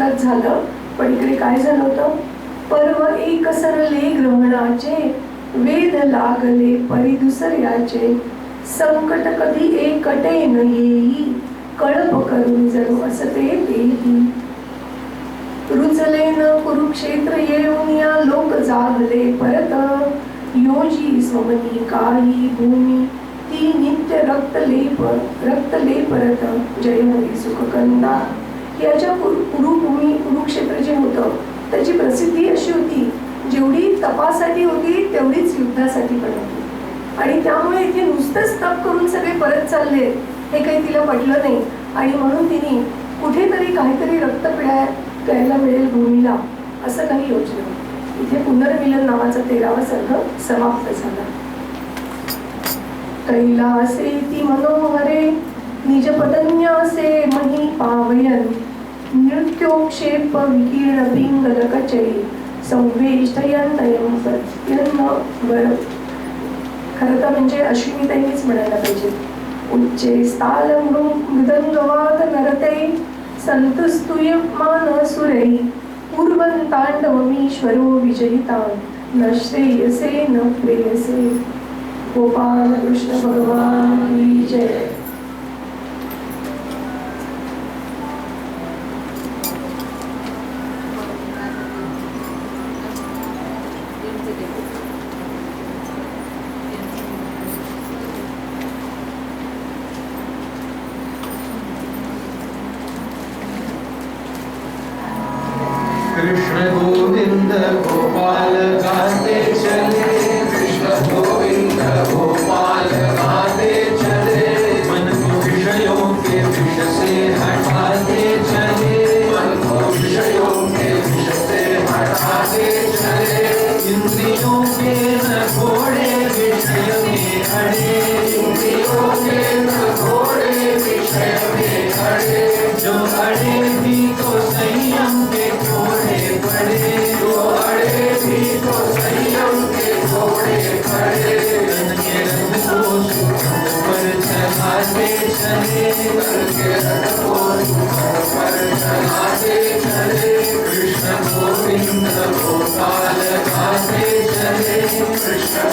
आनंदात झालं. पण इकडे काय झालं होतं? पर्व एक सरले ग्रहणाचे वेद लागले परी दुसऱ्याचे. संकट कधी एकटे न येई कळप करून जणू असते तेही. रुचले न कुरुक्षेत्र येऊन या लोक जागले परत. योजी स्वमनी काही भूमी ती नित्य रक्तलेप रक्तलेप परत. जय हो, हरी सुखकंदा याच्या कुरु कुरुभूमी कुरुक्षेत्र जे होतं त्याची प्रसिद्धी अशी होती जेवढी तपासाठी होती तेवढीच युद्धासाठी पण होती. आणि त्यामुळे इथे नुसतंच तप करून सगळे परत चालले हे काही तिला पटलं नाही. आणि म्हणून तिने कुठेतरी काहीतरी रक्त पिळाय प्यायला मिळेल भूमीला असं काही योजना इथे पुनर्मिलन नावाचा तेरावा सर्ग समाप्त झाला. कैलासे ती मनोहरे निज पदन्यासे मही पावयन. नृत्योक्षेप विकीर्ण पिंगल कचये संवेष्टयन नयन वर खरं तर म्हणजे अश्विनीताईनीच म्हणायला पाहिजे. उच्चे स्थाल मृदंगवाद नरते संतस्तुयमान सुरै पूर्वंतांडवमीश्वरो विजयिता न श्रेयसे न प्रेयसे. गोपाल कृष्ण भगवान की कृष्ण गोविंद गोपाल गाते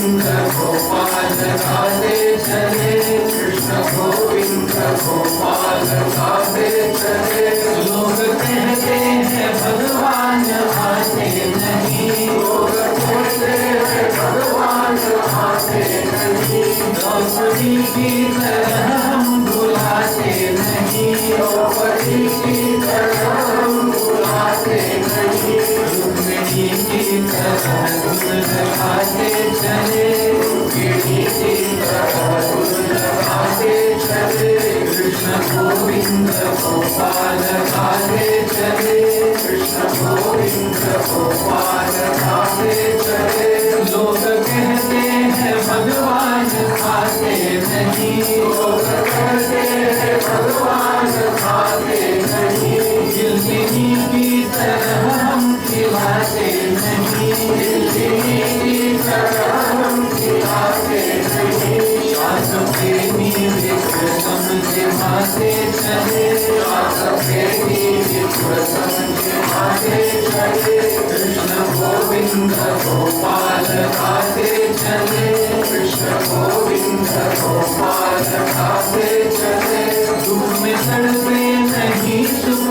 गोविंद गोपाल गाते चले कृष्ण गोविंद गोपाल गोविंद गोपाल गाते चले कृष्ण गोविंद गोपाल गाते चले में नहीं सुख